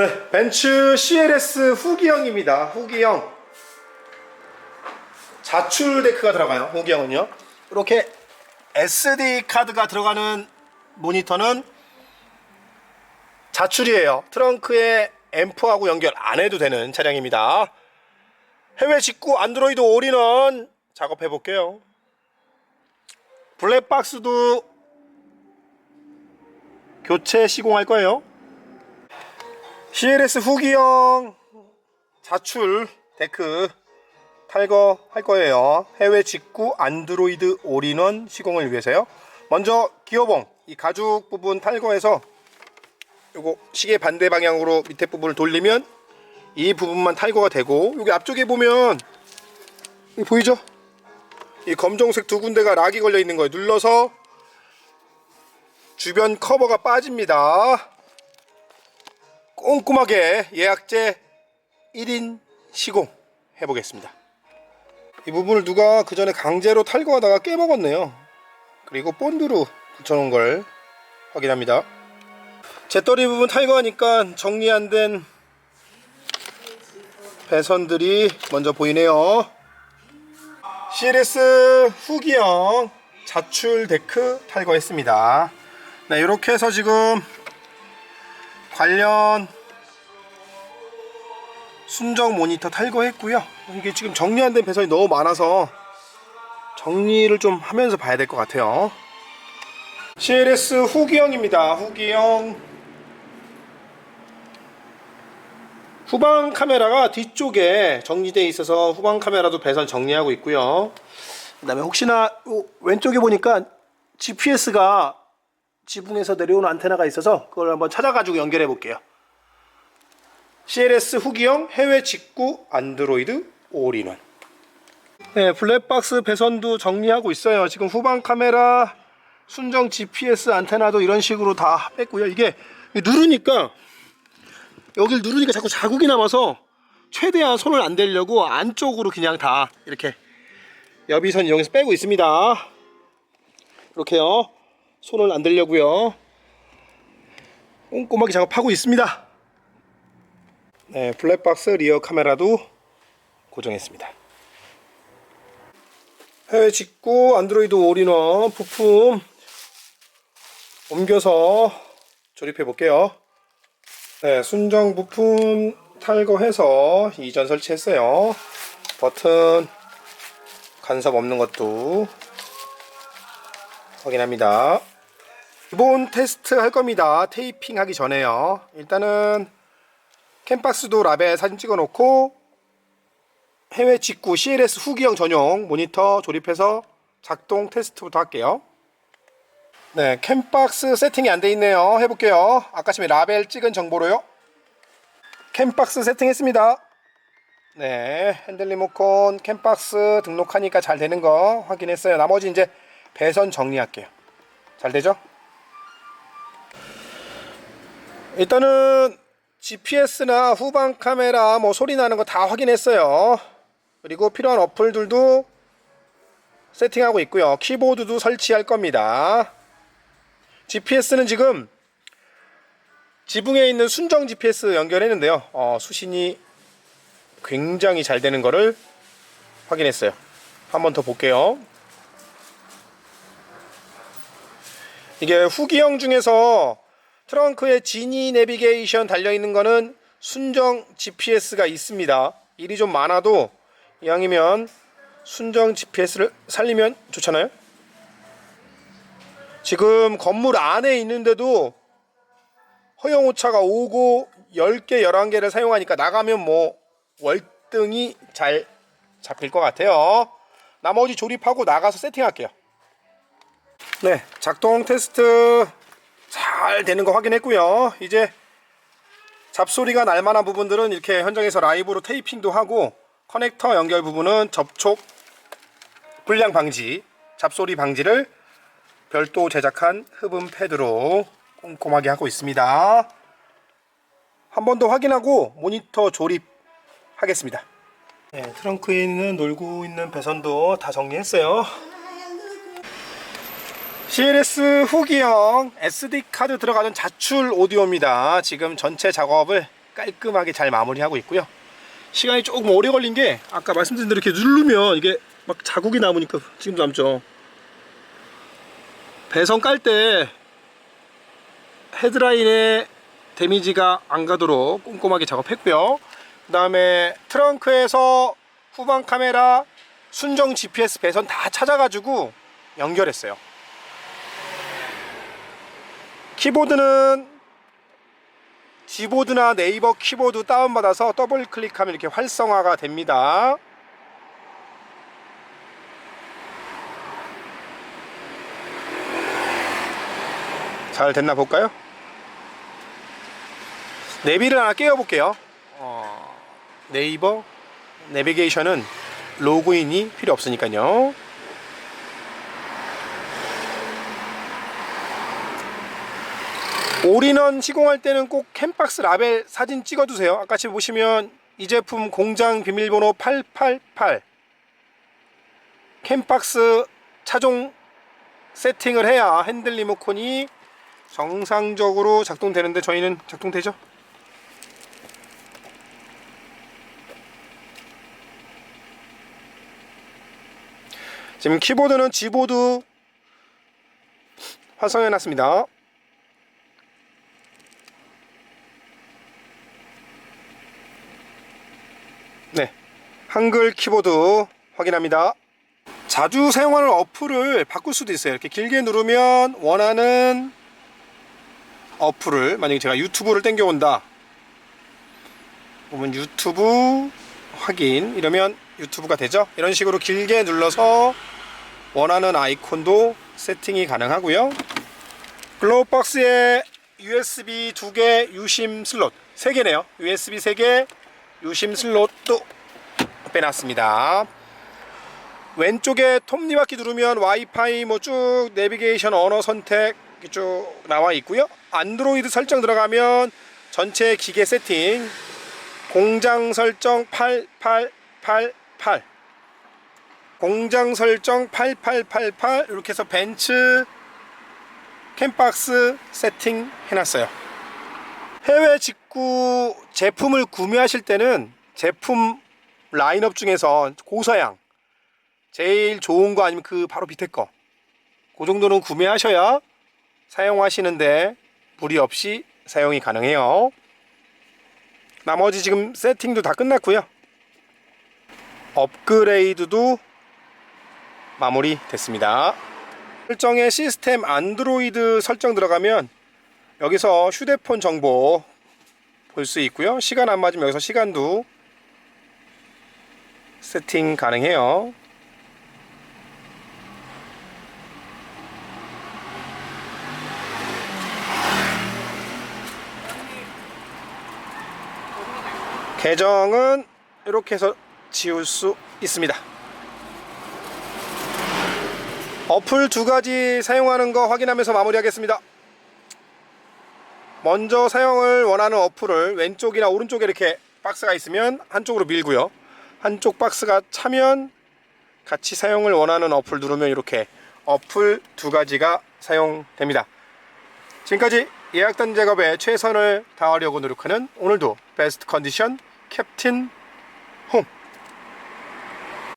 네, 벤츠 CLS 후기형입니다. 후기형. 자출 데크가 들어가요. 후기형은요. 이렇게 SD 카드가 들어가는 모니터는 자출이에요. 트렁크에 앰프하고 연결 안 해도 되는 차량입니다. 해외 직구 안드로이드 올인원 작업해 볼게요. 블랙박스도 교체 시공할 거예요. CLS 후기형 자출 데크 탈거 할 거예요. 해외 직구 안드로이드 올인원 시공을 위해서요. 먼저 기어봉 이 가죽 부분 탈거해서 요거 시계 반대 방향으로 밑에 부분을 돌리면 이 부분만 탈거가 되고 여기 앞쪽에 보면 이 보이죠? 이 검정색 두 군데가 락이 걸려 있는 거예요. 눌러서 주변 커버가 빠집니다. 꼼꼼하게 예약제 1인 시공 해보겠습니다. 이 부분을 누가 그 전에 강제로 탈거하다가 깨먹었네요. 그리고 본드로 붙여놓은 걸 확인합니다. 재떨이 부분 탈거하니까 정리 안 된 배선들이 먼저 보이네요. CLS 후기형 자출 데크 탈거했습니다. 네, 이렇게 해서 지금 관련 순정 모니터 탈거했고요. 이게 지금 정리 안 된 배선이 너무 많아서 정리를 좀 하면서 봐야 될 것 같아요. CLS 후기형입니다. 후기형 후방 카메라가 뒤쪽에 정리되어 있어서 후방 카메라도 배선 정리하고 있고요. 그 다음에 혹시나 요 왼쪽에 보니까 GPS가 지붕에서 내려오는 안테나가 있어서 그걸 한번 찾아가지고 연결해 볼게요. CLS 후기형 해외 직구 안드로이드 올인원. 네, 블랙박스 배선도 정리하고 있어요. 지금 후방 카메라, 순정 GPS 안테나도 이런 식으로 다 뺐고요. 이게 누르니까 여길 누르니까 자꾸 자국이 남아서 최대한 손을 안 대려고 안쪽으로 그냥 다 이렇게 여비선 이용해서 빼고 있습니다. 이렇게요. 손을 안 대려고요. 꼼꼼하게 작업하고 있습니다. 네, 블랙박스 리어 카메라도 고정했습니다. 해외 직구 안드로이드 올인원 부품 옮겨서 조립해 볼게요. 네, 순정 부품 탈거해서 이전 설치했어요. 버튼 간섭 없는 것도 확인합니다. 기본 테스트 할 겁니다. 테이핑 하기 전에요. 일단은 캠박스도 라벨 사진 찍어 놓고 해외 직구 CLS 후기형 전용 모니터 조립해서 작동 테스트부터 할게요. 네, 캠박스 세팅이 안 돼 있네요. 해볼게요. 아까 전에 라벨 찍은 정보로요. 캠박스 세팅했습니다. 네, 핸들 리모컨 캠박스 등록하니까 잘 되는 거 확인했어요. 나머지 이제 배선 정리할게요. 잘 되죠? 일단은 GPS나 후방 카메라 뭐 소리 나는 거 다 확인했어요. 그리고 필요한 어플들도 세팅하고 있고요. 키보드도 설치할 겁니다. GPS는 지금 지붕에 있는 순정 GPS 연결했는데요. 어, 수신이 굉장히 잘 되는 거를 확인했어요. 한 번 더 볼게요. 이게 후기형 중에서 트렁크에 지니 내비게이션 달려 있는 거는 순정 GPS가 있습니다. 일이 좀 많아도 이왕이면 순정 GPS를 살리면 좋잖아요. 지금 건물 안에 있는데도 허용 오차가 오고 10개, 11개를 사용하니까 나가면 뭐 월등히 잘 잡힐 것 같아요. 나머지 조립하고 나가서 세팅할게요. 네, 작동 테스트 잘 되는 거 확인했고요. 이제 잡소리가 날 만한 부분들은 이렇게 현장에서 라이브로 테이핑도 하고 커넥터 연결 부분은 접촉 불량 방지, 잡소리 방지를 별도 제작한 흡음 패드로 꼼꼼하게 하고 있습니다. 한 번 더 확인하고 모니터 조립 하겠습니다. 네, 트렁크에 있는 놀고 있는 배선도 다 정리했어요. CLS 후기형 SD 카드 들어가는 자출 오디오입니다. 지금 전체 작업을 깔끔하게 잘 마무리하고 있고요. 시간이 조금 오래 걸린 게 아까 말씀드린 대로 이렇게 누르면 이게 막 자국이 남으니까 지금도 남죠. 배선 깔 때 헤드라인에 데미지가 안 가도록 꼼꼼하게 작업했고요. 그 다음에 트렁크에서 후방 카메라, 순정 GPS 배선 다 찾아가지고 연결했어요. 키보드는 지보드나 네이버 키보드 다운받아서 더블 클릭하면 이렇게 활성화가 됩니다. 잘 됐나 볼까요? 내비를 하나 깨워볼게요. 어, 네이버 내비게이션은 로그인이 필요 없으니까요. 올인원 시공할 때는 꼭 캠박스 라벨 사진 찍어두세요. 아까 지금 보시면 이 제품 공장 비밀번호 888 캠박스 차종 세팅을 해야 핸들 리모컨이 정상적으로 작동되는데 저희는 작동되죠? 지금 키보드는 G보드 활성해 놨습니다. 네, 한글 키보드 확인합니다. 자주 사용하는 어플을 바꿀 수도 있어요. 이렇게 길게 누르면 원하는 어플을 만약에 제가 유튜브를 땡겨온다. 보면 유튜브 확인 이러면 유튜브가 되죠. 이런 식으로 길게 눌러서 원하는 아이콘도 세팅이 가능하고요. 글로우박스에 USB 2개 유심 슬롯 3개네요. USB 3개 유심 슬롯도 빼놨습니다. 왼쪽에 톱니바퀴 누르면 와이파이 뭐 쭉 내비게이션 언어 선택 쭉 나와 있고요. 안드로이드 설정 들어가면 전체 기계 세팅 공장 설정 8888 공장 설정 8888 이렇게 해서 벤츠 캠박스 세팅 해놨어요. 해외 직구 제품을 구매하실 때는 제품 라인업 중에서 고사양 제일 좋은 거 아니면 그 바로 밑에 거. 그 정도는 구매하셔야 사용하시는데 무리 없이 사용이 가능해요. 나머지 지금 세팅도 다 끝났고요. 업그레이드도 마무리 됐습니다. 설정에 시스템 안드로이드 설정 들어가면 여기서 휴대폰 정보 볼 수 있고요. 시간 안 맞으면 여기서 시간도 세팅 가능해요. 계정은 이렇게 해서 지울 수 있습니다. 어플 두 가지 사용하는 거 확인하면서 마무리하겠습니다. 먼저 사용을 원하는 어플을 왼쪽이나 오른쪽에 이렇게 박스가 있으면 한쪽으로 밀고요. 한쪽 박스가 차면 같이 사용을 원하는 어플 누르면 이렇게 어플 두 가지가 사용됩니다. 지금까지 예약단 작업에 최선을 다하려고 노력하는 오늘도 베스트 컨디션 캡틴